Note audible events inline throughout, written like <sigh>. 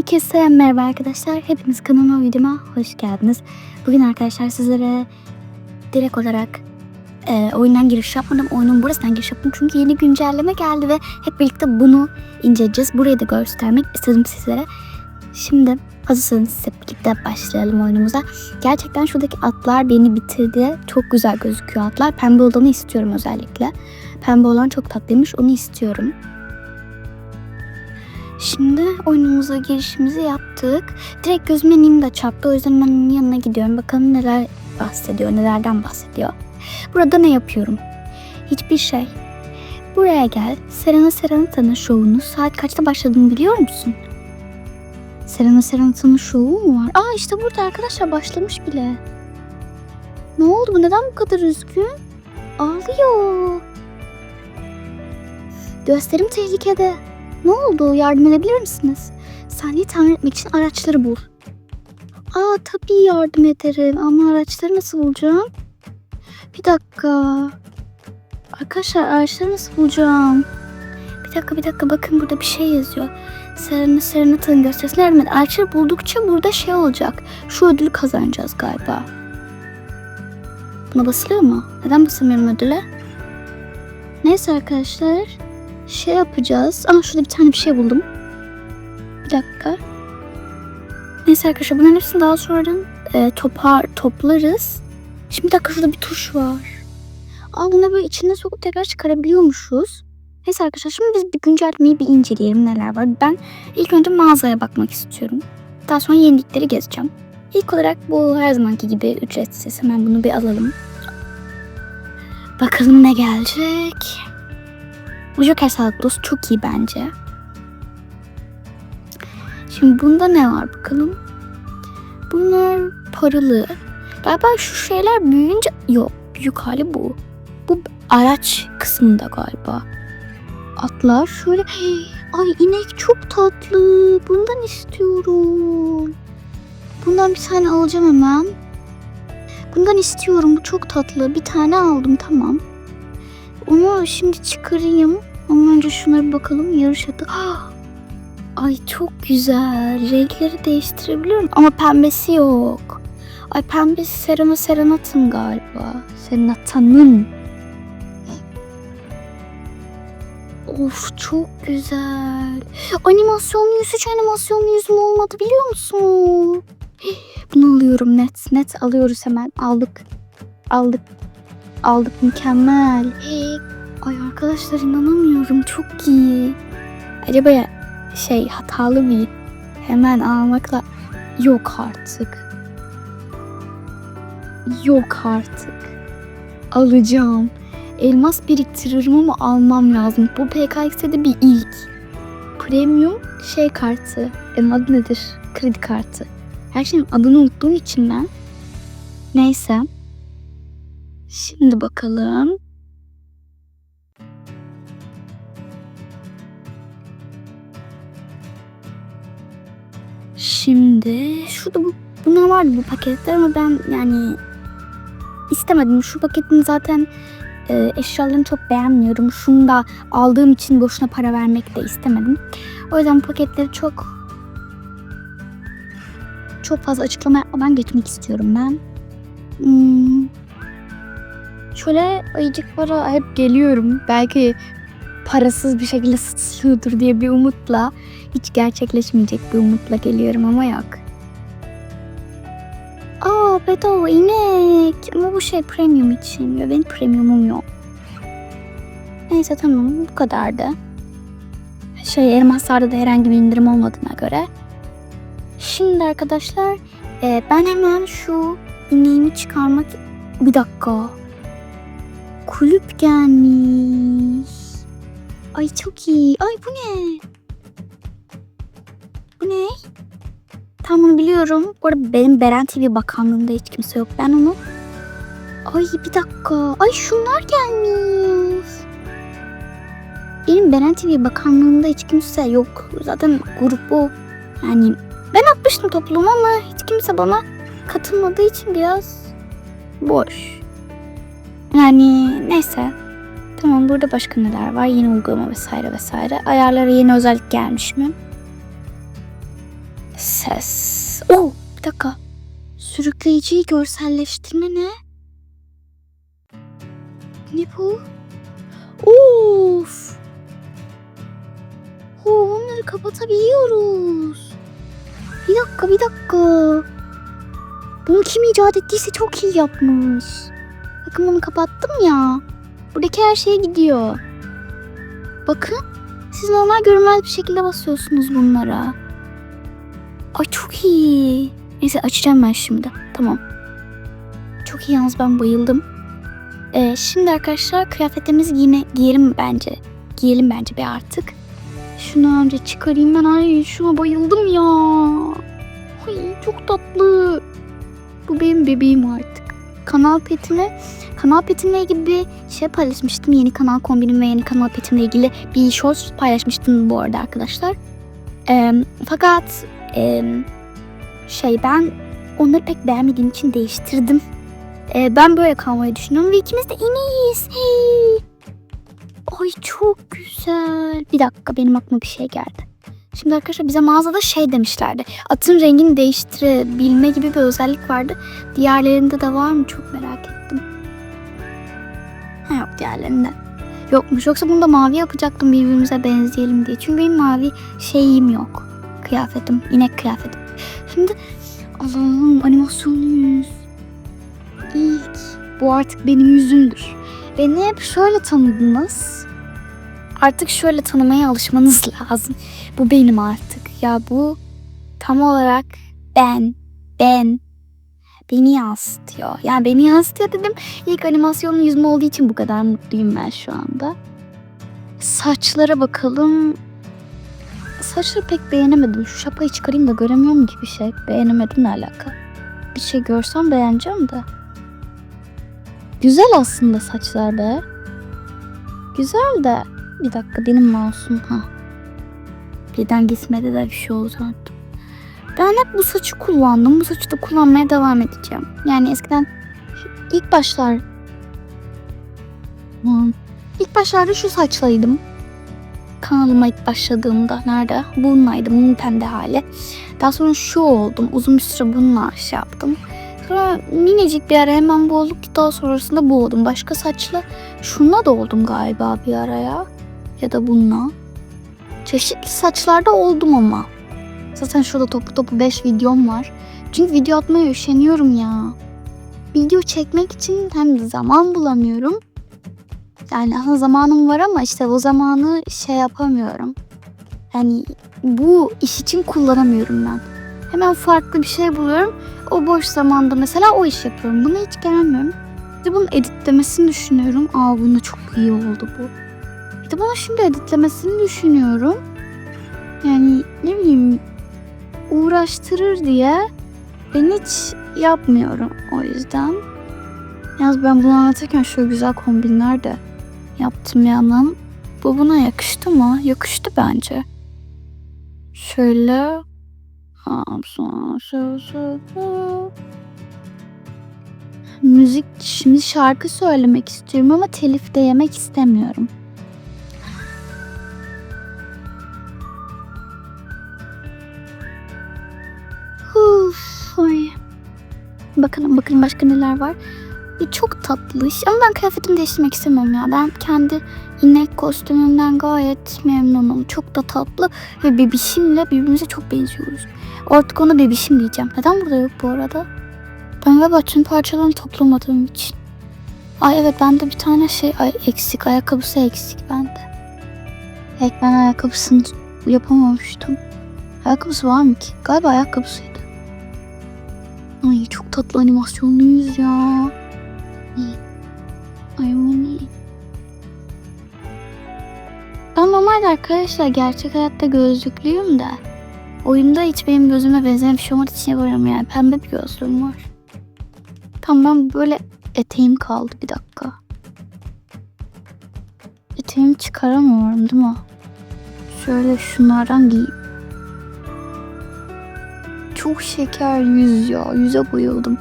Herkese merhaba arkadaşlar. Hepiniz kanalıma videoma hoş geldiniz. Bugün arkadaşlar sizlere direkt olarak e, oyundan giriş yapmadım. Oyunun burasından giriş yaptım. Çünkü yeni güncelleme geldi ve hep birlikte bunu inceleyeceğiz. Burayı da göstermek istedim sizlere. Şimdi hazırsanız hep birlikte başlayalım oyunumuza. Gerçekten şuradaki atlar beni bitirdi. Çok güzel gözüküyor atlar. Pembe olanı istiyorum özellikle. Pembe olan çok tatlıymış. Onu istiyorum. Şimdi oyunumuza girişimizi yaptık. Direkt gözüme Nimda çarptı. O yüzden ben yanına gidiyorum. Bakalım neler bahsediyor, nelerden bahsediyor. Burada ne yapıyorum? Hiçbir şey. Buraya gel. Serena Serenata'nın şovunu saat kaçta başladığını biliyor musun? Serena Serenata'nın şovu mu var? Aa işte burada arkadaşlar başlamış bile. Ne oldu bu? Neden bu kadar üzgün? Ağlıyor. Gösterim tehlikede. Ne oldu? Yardım edebilir misiniz? Sahneyi tamir etmek için araçları bul. Aa tabii yardım ederim ama araçları nasıl bulacağım? Bir dakika. Arkadaşlar araçları nasıl bulacağım? Bir dakika bir dakika bakın burada bir şey yazıyor. Serena Serenata'nın gösterisine yardım. Araçları buldukça burada şey olacak. Şu ödülü kazanacağız galiba. Buna basılıyor mu? Neden basamıyorum ödüle? Neyse arkadaşlar şey yapacağız. Ama şurada bir tane bir şey buldum. Bir dakika. Neyse arkadaşlar bunların hepsini daha sonra e, topar, toplarız. Şimdi bir dakika şurada bir tuş var. Aa bunu böyle içine sokup tekrar çıkarabiliyormuşuz. Neyse arkadaşlar şimdi biz bir güncellemeyi bir inceleyelim neler var. Ben ilk önce mağazaya bakmak istiyorum. Daha sonra yenilikleri gezeceğim. İlk olarak bu her zamanki gibi ücretsiz. Hemen bunu bir alalım. Bakalım ne gelecek. Bu Joker dostu çok iyi bence. Şimdi bunda ne var bakalım. Bunlar paralı. Galiba şu şeyler büyüyünce... Yok büyük hali bu. Bu araç kısmında galiba. Atlar şöyle... <gasps> Ay inek çok tatlı. Bundan istiyorum. Bundan bir tane alacağım hemen. Bundan istiyorum. Bu çok tatlı. Bir tane aldım tamam. Onu şimdi çıkarayım. Ondan önce bir bakalım. Yarış atı. Ah! Ay çok güzel. Renkleri değiştirebiliyorum. Ama pembesi yok. Ay pembesi Serena Serenat'ın galiba. Serenata'nın. Of çok güzel. Animasyonlu yüz hiç animasyonlu yüzüm olmadı biliyor musun? Bunu alıyorum net. Net alıyoruz hemen. Aldık. Aldık. Aldık mükemmel. Ay arkadaşlar inanamıyorum çok iyi. Acaba ya şey hatalı bir hemen almakla yok artık. Yok artık. Alacağım. Elmas biriktiririm ama almam lazım. Bu PKX'de bir ilk. Premium şey kartı. Em adı nedir? Kredi kartı. Her şeyin adını unuttuğum için ben. Neyse. Şimdi bakalım. Şimdi şurada bu bunlar vardı bu paketler ama ben yani istemedim. Şu paketin zaten e, eşyalarını çok beğenmiyorum. Şunu da aldığım için boşuna para vermek de istemedim. O yüzden bu paketleri çok çok fazla açıklama yapmadan geçmek istiyorum ben. Hmm. Şöyle ayıcıklara hep geliyorum. Belki parasız bir şekilde satılıyordur diye bir umutla hiç gerçekleşmeyecek bir umutla geliyorum ama yok. Aa bedava inek. Ama bu şey premium için ve benim premiumum yok. Neyse tamam bu kadardı. Şey elmaslarda da herhangi bir indirim olmadığına göre. Şimdi arkadaşlar e, ben hemen şu ineğimi çıkarmak... Bir dakika. Kulüp gelmiş. Ay çok iyi. Ay bu ne? Bu ne? Tam bunu biliyorum. Bu arada benim Beren TV bakanlığında hiç kimse yok. Ben onu... Ay bir dakika. Ay şunlar gelmiş. Benim Beren TV bakanlığında hiç kimse yok. Zaten grup bu. Yani ben atmıştım topluma ama hiç kimse bana katılmadığı için biraz boş. Yani neyse. Tamam burada başka neler var? Yeni uygulama vesaire vesaire. Ayarlara yeni özellik gelmiş mi? Ses. Oh bir dakika. Sürükleyiciyi görselleştirme ne? Ne bu? Of. Oo, onları kapatabiliyoruz. Bir dakika bir dakika. Bunu kim icat ettiyse çok iyi yapmış. Bakın bunu kapattım ya. Buradaki her şey gidiyor. Bakın. Siz normal görünmez bir şekilde basıyorsunuz bunlara. Ay çok iyi. Neyse açacağım ben şimdi. Tamam. Çok iyi yalnız ben bayıldım. Ee, şimdi arkadaşlar kıyafetlerimizi giyme, giyelim bence. Giyelim bence bir artık. Şunu önce çıkarayım ben. Ay şuna bayıldım ya. Ay çok tatlı. Bu benim bebeğim artık. Kanal petine kanal petimle ilgili bir şey paylaşmıştım. Yeni kanal kombinim ve yeni kanal petimle ilgili bir shorts paylaşmıştım bu arada arkadaşlar. Ee, fakat ee, şey ben onları pek beğenmediğim için değiştirdim. Ee, ben böyle kalmayı düşünüyorum ve ikimiz de en iyiyiz. Hey. Ay çok güzel. Bir dakika benim aklıma bir şey geldi. Şimdi arkadaşlar bize mağazada şey demişlerdi. Atın rengini değiştirebilme gibi bir özellik vardı. Diğerlerinde de var mı çok merak ettim. Ha yok diğerlerinde. Yokmuş. Yoksa bunu da mavi yapacaktım birbirimize benzeyelim diye. Çünkü benim mavi şeyim yok. Kıyafetim. inek kıyafetim. Şimdi Allah'ım animasyon yüz. İlk. Bu artık benim yüzümdür. Beni hep şöyle tanıdınız. Artık şöyle tanımaya alışmanız <laughs> lazım. Bu benim artık. Ya bu tam olarak ben. Ben. Beni yansıtıyor. Yani beni yansıtıyor dedim. İlk animasyonun yüzüm olduğu için bu kadar mutluyum ben şu anda. Saçlara bakalım. Saçları pek beğenemedim. Şu şapkayı çıkarayım da göremiyorum ki bir şey. Beğenemedim ne alaka. Bir şey görsem beğeneceğim de. Güzel aslında saçlar be. Güzel de. Bir dakika benim mouse'um ha. Birden gitmedi de bir şey oldu sandım. Ben hep bu saçı kullandım. Bu saçı da kullanmaya devam edeceğim. Yani eskiden ilk başlar Hmm. İlk başlarda şu saçlıydım. Kanalıma ilk başladığımda nerede? Bununlaydım. Bunun pembe hali. Daha sonra şu oldum. Uzun bir süre bununla şey yaptım. Sonra minicik bir ara hemen bu olduk. Daha sonrasında bu oldum. Başka saçlı şununla da oldum galiba bir araya. Ya da bununla. Çeşitli saçlarda oldum ama. Zaten şurada topu topu 5 videom var. Çünkü video atmaya üşeniyorum ya. Video çekmek için hem zaman bulamıyorum. Yani aslında zamanım var ama işte o zamanı şey yapamıyorum. Yani bu iş için kullanamıyorum ben. Hemen farklı bir şey buluyorum. O boş zamanda mesela o iş yapıyorum. Buna hiç gelmiyorum. De bunun editlemesini düşünüyorum. Aa bunda çok iyi oldu bu. De bunu şimdi editlemesini düşünüyorum. Yani ne bileyim uğraştırır diye ben hiç yapmıyorum o yüzden. Yalnız ben bunu anlatırken şöyle güzel kombinler de yaptım yanım. Bu buna yakıştı mı? Yakıştı bence. Şöyle. Müzik, şimdi şarkı söylemek istiyorum ama telif de yemek istemiyorum. Bakalım bakalım başka neler var. E, çok tatlış ama ben kıyafetimi değiştirmek istemiyorum ya. Ben kendi inek kostümümden gayet memnunum. Çok da tatlı ve bebişimle birbirimize çok benziyoruz. Artık ona bebişim diyeceğim. Neden burada yok bu arada? Ben galiba tüm parçalarını toplamadığım için. Ay evet bende bir tane şey ay, eksik. Ayakkabısı eksik bende. Evet ben ayakkabısını yapamamıştım. Ayakkabısı var mı ki? Galiba ayakkabısıydı. Ay çok tatlı animasyonluyuz ya. Ay, ne? Ben normalde arkadaşlar gerçek hayatta gözlüklüyüm de. Oyunda hiç benim gözüme benzeyen bir şey olmadığı için yapamıyorum yani. Pembe bir gözlüğüm var. Tamam ben böyle eteğim kaldı bir dakika. Eteğimi çıkaramıyorum değil mi? Şöyle şunlardan giyeyim çok şeker yüz ya. Yüze bayıldım.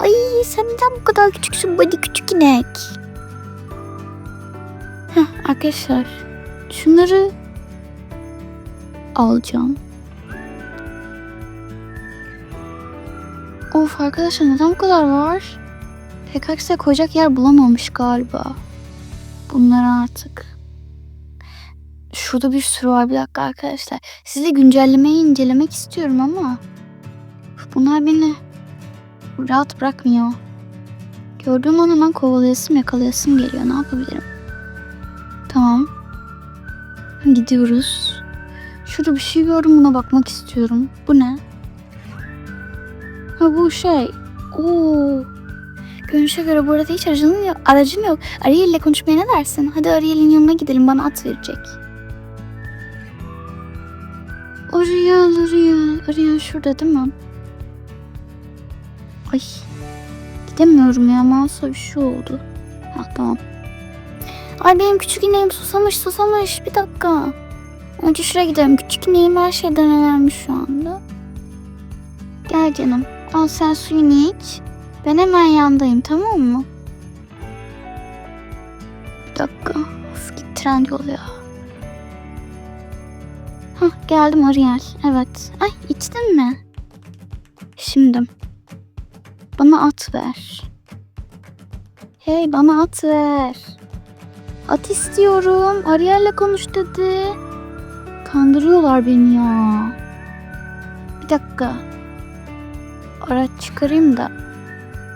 Ay sen neden bu kadar küçüksün body küçük inek? Heh, arkadaşlar şunları alacağım. Of arkadaşlar neden bu kadar var? PKX'e koyacak yer bulamamış galiba. Bunlar artık Şurada bir sürü var bir dakika arkadaşlar. Size güncellemeyi incelemek istiyorum ama bunlar beni rahat bırakmıyor. Gördüğüm an hemen kovalayasım yakalayasım geliyor. Ne yapabilirim? Tamam. Gidiyoruz. Şurada bir şey gördüm buna bakmak istiyorum. Bu ne? Ha bu şey. Oo. Görünüşe göre burada hiç aracın yok. Aracım yok. Ariel ile konuşmaya ne dersin? Hadi Ariel'in yanına gidelim bana at verecek. Ariel, Ariel. Ariel şurada değil mi? Ay. Gidemiyorum ya. Mouse'a bir şey oldu. Ha tamam. Ay benim küçük ineğim susamış susamış. Bir dakika. Önce şuraya gidelim. Küçük ineğim her şeyden önemli şu anda. Gel canım. Al sen suyunu iç. Ben hemen yandayım tamam mı? Bir dakika. Of git tren yolu ya. Hah geldim Ariel. Evet. Ay içtin mi? Şimdi. Bana at ver. Hey bana at ver. At istiyorum. Ariel'le konuş dedi. Kandırıyorlar beni ya. Bir dakika. Araç çıkarayım da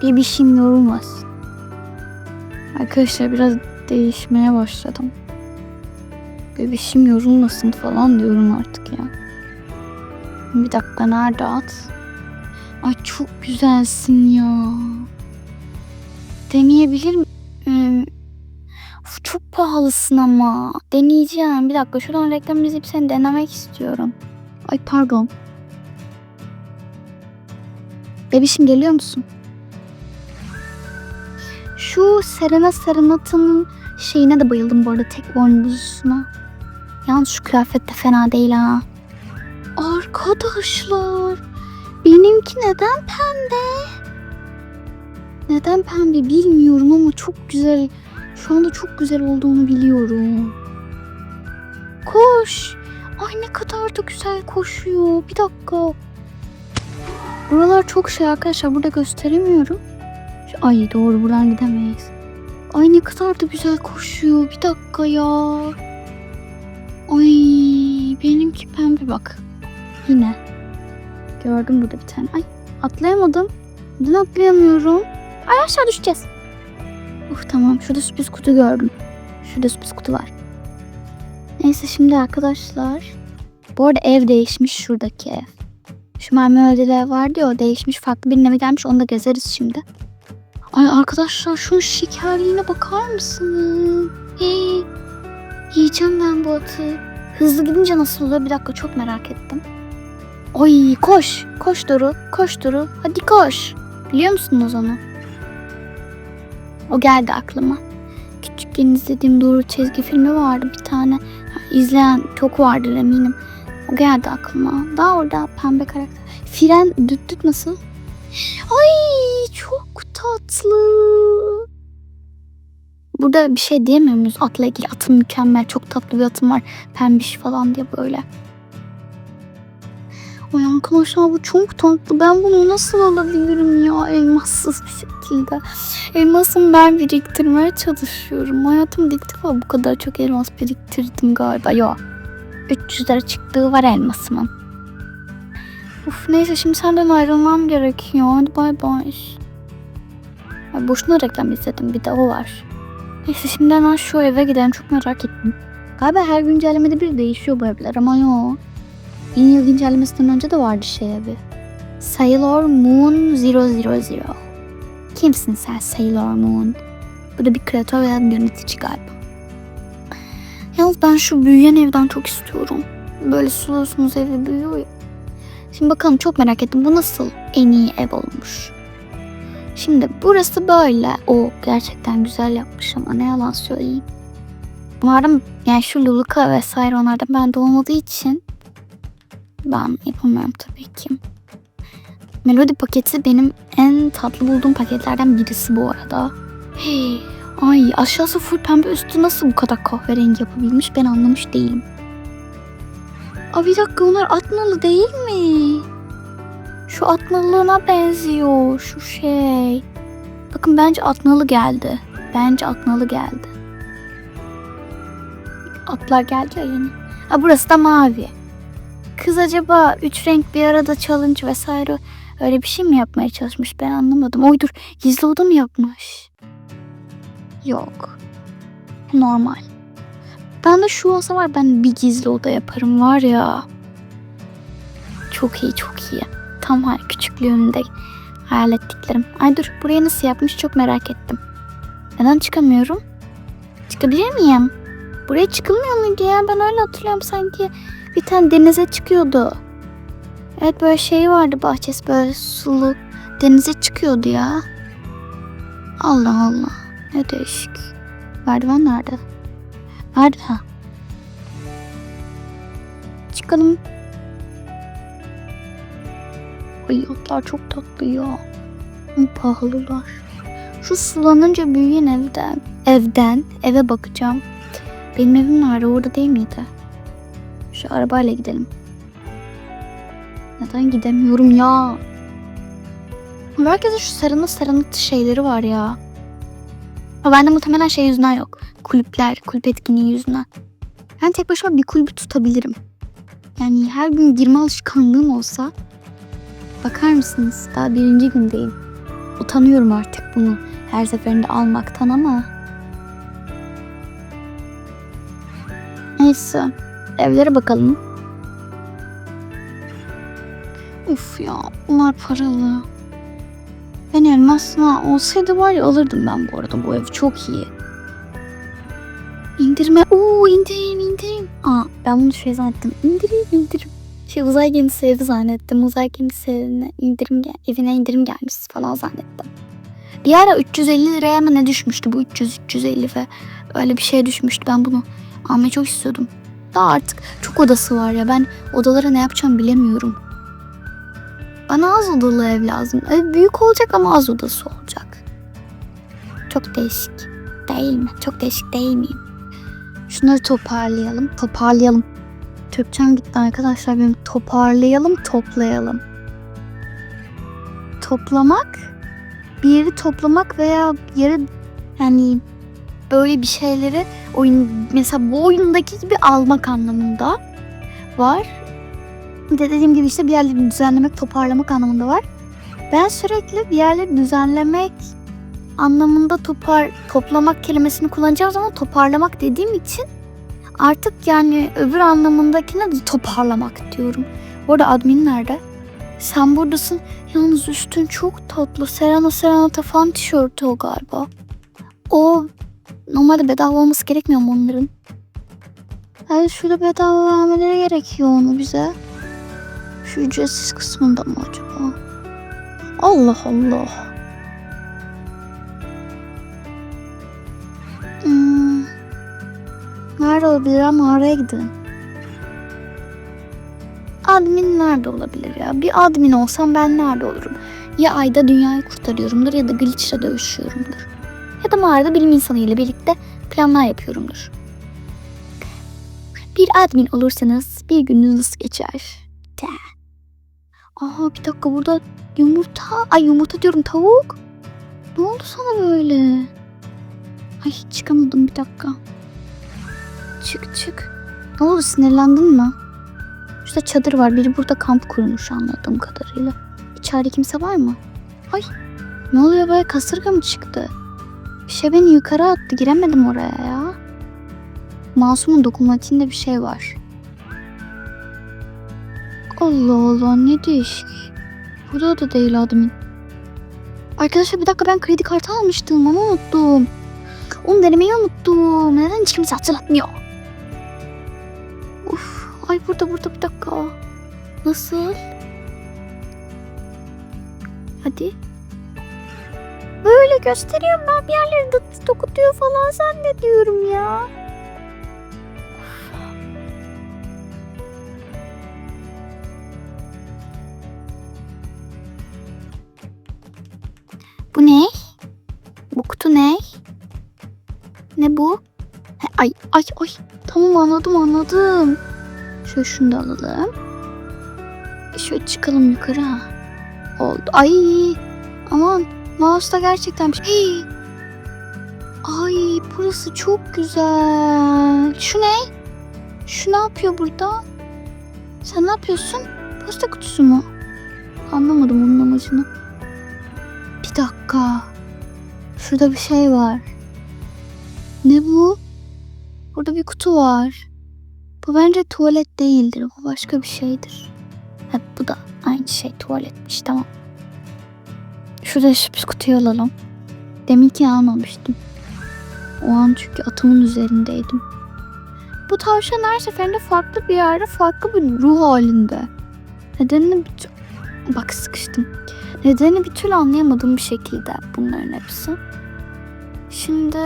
bebişim yorulmasın. Arkadaşlar biraz değişmeye başladım. Bebişim yorulmasın falan diyorum artık ya. Bir dakika nerede at? Ay çok güzelsin ya. Deneyebilir miyim? Of, çok pahalısın ama. Deneyeceğim. Bir dakika şuradan reklam izleyip seni denemek istiyorum. Ay pardon. Bebişim geliyor musun? Şu Serena Serenata'nın şeyine de bayıldım bu arada tek boynuzlusuna. Yalnız şu kıyafet de fena değil ha. Arkadaşlar benimki neden pembe? Neden pembe bilmiyorum ama çok güzel. Şu anda çok güzel olduğunu biliyorum. Koş. Ay ne kadar da güzel koşuyor. Bir dakika. Buralar çok şey arkadaşlar. Burada gösteremiyorum. Ay doğru buradan gidemeyiz. Ay ne kadar da güzel koşuyor. Bir dakika ya. Ay benimki pembe bak. Yine. Gördüm burada bir tane. Ay atlayamadım. Neden atlayamıyorum? Ay aşağı düşeceğiz. Uf tamam şurada sürpriz kutu gördüm. Şurada sürpriz kutu var. Neyse şimdi arkadaşlar. Bu arada ev değişmiş şuradaki ev. Şu Marmara'da ev vardı ya o değişmiş farklı bir eve gelmiş onu da gezeriz şimdi. Ay arkadaşlar şunun şekerliğine bakar mısınız? Hey, yiyeceğim ben bu atı. Hızlı gidince nasıl oluyor bir dakika çok merak ettim. Ay koş. Koş Doru. Koş Doru. Hadi koş. Biliyor musunuz onu? O geldi aklıma. Küçükken izlediğim Doğru çizgi filmi vardı bir tane. Ha, İzleyen çok vardır eminim. O geldi aklıma. Daha orada pembe karakter. Fren düt düt nasıl? Ay çok tatlı. Burada bir şey diyemiyor muyuz? Atla ilgili atım mükemmel. Çok tatlı bir atım var. Pembiş falan diye böyle. Ay arkadaşlar bu çok tatlı. Ben bunu nasıl alabilirim ya elmassız bir şekilde. Elmasımı ben biriktirmeye çalışıyorum. Hayatımda ilk defa bu kadar çok elmas biriktirdim galiba. Yok. 300 lira çıktığı var elmasımın. Uf neyse şimdi senden ayrılmam gerekiyor. Hadi bay bay. Ay, boşuna reklam izledim bir de o var. Neyse şimdi hemen şu eve gidelim çok merak ettim. Galiba her güncellemede bir değişiyor bu evler ama yok. Yeni yıl güncellemesinden önce de vardı şey abi. Sailor Moon 000. Kimsin sen Sailor Moon? Bu da bir kreatör veya bir yönetici galiba. Yalnız ben şu büyüyen evden çok istiyorum. Böyle suluyorsunuz evi büyüyor ya. Şimdi bakalım çok merak ettim. Bu nasıl en iyi ev olmuş? Şimdi burası böyle. O gerçekten güzel yapmış ama ne yalan söyleyeyim. Umarım yani şu Luluka vesaire onlardan bende olmadığı için ben yapamıyorum tabii ki. Melodi paketi benim en tatlı bulduğum paketlerden birisi bu arada. Hey, ay aşağısı full pembe üstü nasıl bu kadar kahverengi yapabilmiş ben anlamış değilim. Aa bir dakika onlar atmalı değil mi? Şu atnalığına benziyor şu şey. Bakın bence atnalı geldi. Bence atnalı geldi. Atlar geldi ya yeni. Ha burası da mavi. Kız acaba üç renk bir arada challenge vesaire öyle bir şey mi yapmaya çalışmış ben anlamadım. Oydur gizli oda mı yapmış? Yok. Normal. Ben de şu olsa var ben bir gizli oda yaparım var ya. Çok iyi çok iyi. Tam küçüklüğümde hayal ettiklerim. Ay dur buraya nasıl yapmış çok merak ettim. Neden çıkamıyorum? Çıkabilir miyim? Buraya çıkılmıyor muydu ya? Ben öyle hatırlıyorum sanki. Bir tane denize çıkıyordu. Evet böyle şey vardı bahçesi böyle sulu. Denize çıkıyordu ya. Allah Allah. Ne değişik. Merdiven nerede? Ha. Çıkalım. Atlar çok tatlı ya. Pahalılar. Şu sulanınca büyüyen evden, evden eve bakacağım. Benim evim nerede? Orada değil miydi? Şu arabayla gidelim. Neden gidemiyorum ya? Herkese şu sarını sarını şeyleri var ya. Ama bende muhtemelen şey yüzünden yok. Kulüpler, kulüp etkinliği yüzünden. Ben tek başıma bir kulübü tutabilirim. Yani her gün girme alışkanlığım olsa bakar mısınız? Daha birinci gündeyim. Utanıyorum artık bunu her seferinde almaktan ama. Neyse. Evlere bakalım. Uf ya bunlar paralı. Ben elmasla olsaydı var ya alırdım ben bu arada bu ev çok iyi. İndirme. Oo indirim indirim. Aa ben bunu şey zannettim. İndirim indirim. Şey uzay gemisi evi zannettim. Uzay gemisi evine indirim, evine indirim gelmiş falan zannettim. Bir ara 350 liraya mı ne düşmüştü bu 300-350 ve öyle bir şey düşmüştü. Ben bunu almayı çok istiyordum. Daha artık çok odası var ya ben odalara ne yapacağım bilemiyorum. Bana az odalı ev lazım. Ev büyük olacak ama az odası olacak. Çok değişik. Değil mi? Çok değişik değil miyim? Şunları toparlayalım. Toparlayalım. Türkçem gitti arkadaşlar benim. Toparlayalım, toplayalım. Toplamak, bir yeri toplamak veya yere yani böyle bir şeyleri oyun mesela bu oyundaki gibi almak anlamında var. Bir de dediğim gibi işte bir yerleri düzenlemek, toparlamak anlamında var. Ben sürekli bir yerleri düzenlemek anlamında topar toplamak kelimesini kullanacağım zaman toparlamak dediğim için artık yani öbür anlamındakine de toparlamak diyorum. Bu arada admin nerede? Sen buradasın. Yalnız üstün çok tatlı. Serena Serenata fan tişörtü o galiba. O normalde bedava olması gerekmiyor mu onların? Hayır şurada bedava vermeleri gerekiyor onu bize. Şu ücretsiz kısmında mı acaba? Allah Allah. Nerede olabilir ama oraya gidin. Admin nerede olabilir ya? Bir admin olsam ben nerede olurum? Ya ayda dünyayı kurtarıyorumdur ya da glitch'le dövüşüyorumdur. Ya da mağarada bilim insanı ile birlikte planlar yapıyorumdur. Bir admin olursanız bir gününüz nasıl geçer? De. Aha bir dakika burada yumurta. Ay yumurta diyorum tavuk. Ne oldu sana böyle? Ay çıkamadım bir dakika. Çık çık. Ne oldu sinirlendin mi? Şurada çadır var. Biri burada kamp kurmuş anladığım kadarıyla. İçeride kimse var mı? Ay ne oluyor böyle kasırga mı çıktı? Bir şey beni yukarı attı. Giremedim oraya ya. Masumun dokunmatiğinde bir şey var. Allah Allah ne değişik. Burada da değil admin. Arkadaşlar bir dakika ben kredi kartı almıştım ama unuttum. Onu denemeyi unuttum. Neden hiç kimse hatırlatmıyor? Ay burada burada bir dakika. Nasıl? Hadi. Böyle gösteriyorum ben bir yerleri de dokutuyor falan zannediyorum ya. Bu ne? Bu kutu ne? Ne bu? Ay ay ay. Tamam anladım anladım. Şöyle şunu da alalım. Şöyle çıkalım yukarı oldu. Ay aman mouse'da gerçekten bir şey. Ay burası çok güzel. Şu ne? Şu ne yapıyor burada? Sen ne yapıyorsun? Posta kutusu mu? Anlamadım onun amacını. Bir dakika. Şurada bir şey var. Ne bu? Burada bir kutu var. Bu bence tuvalet değildir. Bu başka bir şeydir. Ha, bu da aynı şey tuvaletmiş tamam. Şurada sürpriz kutuyu alalım. Deminki almamıştım. O an çünkü atımın üzerindeydim. Bu tavşan her seferinde farklı bir yerde farklı bir ruh halinde. Nedenini tü- Bak sıkıştım. Nedeni bir türlü anlayamadığım bir şekilde bunların hepsi. Şimdi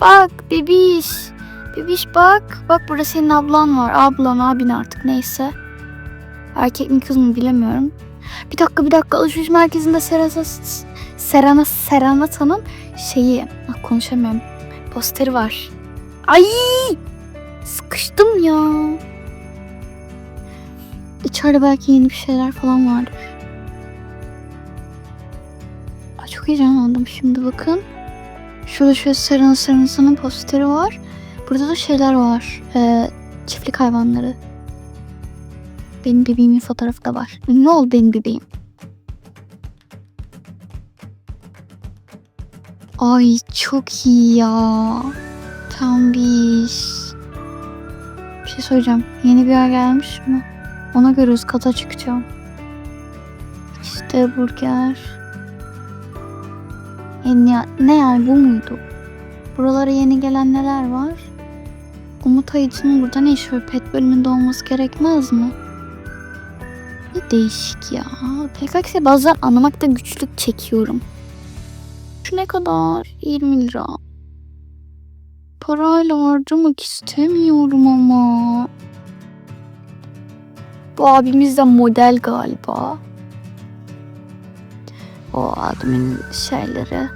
bak bebiş. Bebiş bak. Bak burada senin ablan var. Ablan abin artık neyse. Erkek mi kız mı bilemiyorum. Bir dakika bir dakika alışveriş merkezinde Serana, Serana Serenata'nın şeyi ah, konuşamıyorum. Posteri var. Ay sıkıştım ya. İçeride belki yeni bir şeyler falan vardır. Ay, çok heyecanlandım şimdi bakın. Şurada şöyle Serena Serena'nın posteri var. Burada da şeyler var. Ee, çiftlik hayvanları. Benim bebeğimin fotoğrafı da var. Ne oldu benim bebeğim? Ay çok iyi ya. Tam bir. Bir şey söyleyeceğim. Yeni bir yer gelmiş mi? Ona göre üst kata çıkacağım. İşte burger. Yeni, ne yani bu muydu? Buralara yeni gelen neler var? Umut Ayıcı'nın burada ne işi var? Pet bölümünde olması gerekmez mi? Ne değişik ya. PKX bazen anlamakta güçlük çekiyorum. Şu ne kadar? 20 lira. Parayla harcamak istemiyorum ama. Bu abimiz de model galiba. O admin şeyleri.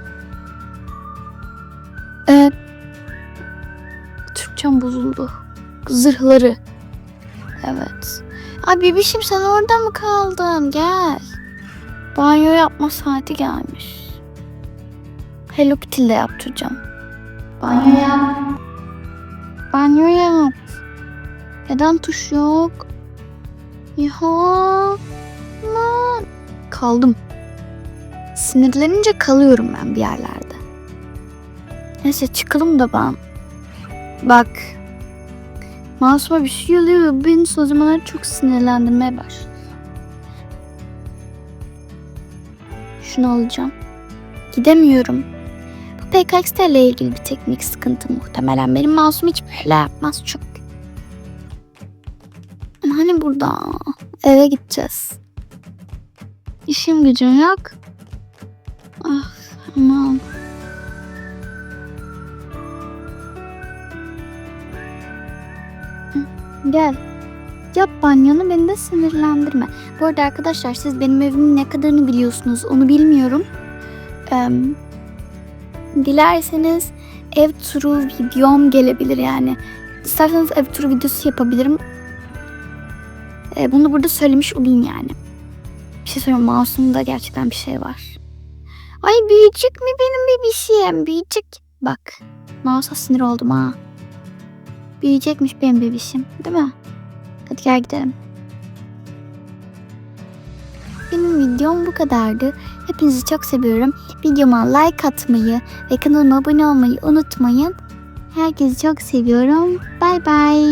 Evet. Türkçem bozuldu. Zırhları. Evet. Ay bebişim sen orada mı kaldın? Gel. Banyo yapma saati gelmiş. Hello Kitty ile yaptıracağım. Banyo yap. Banyo yap. Neden tuş yok? Ya. Aman. Kaldım. Sinirlenince kalıyorum ben bir yerlerde. Neyse çıkalım da ben. Bak. Masuma bir şey oluyor beni son çok sinirlendirmeye başladı. Şunu alacağım. Gidemiyorum. Bu PKXT ile ilgili bir teknik sıkıntı muhtemelen. Benim masum hiç böyle yapmaz çünkü. Ama hani burada eve gideceğiz. İşim gücüm yok. Ah aman. Gel. Yap banyonu beni de sinirlendirme. Bu arada arkadaşlar siz benim evimin ne kadarını biliyorsunuz onu bilmiyorum. Eee, dilerseniz ev turu videom gelebilir yani. İsterseniz ev turu videosu yapabilirim. Eee, bunu burada söylemiş olayım yani. Bir şey söyleyeyim mouse'umda gerçekten bir şey var. Ay büyücük mü benim bebişim? Büyücük. Bak mouse'a sinir oldum ha. Büyüyecekmiş benim bebişim değil mi? Hadi gel gidelim. Benim videom bu kadardı. Hepinizi çok seviyorum. Videoma like atmayı ve kanalıma abone olmayı unutmayın. Herkesi çok seviyorum. Bay bay.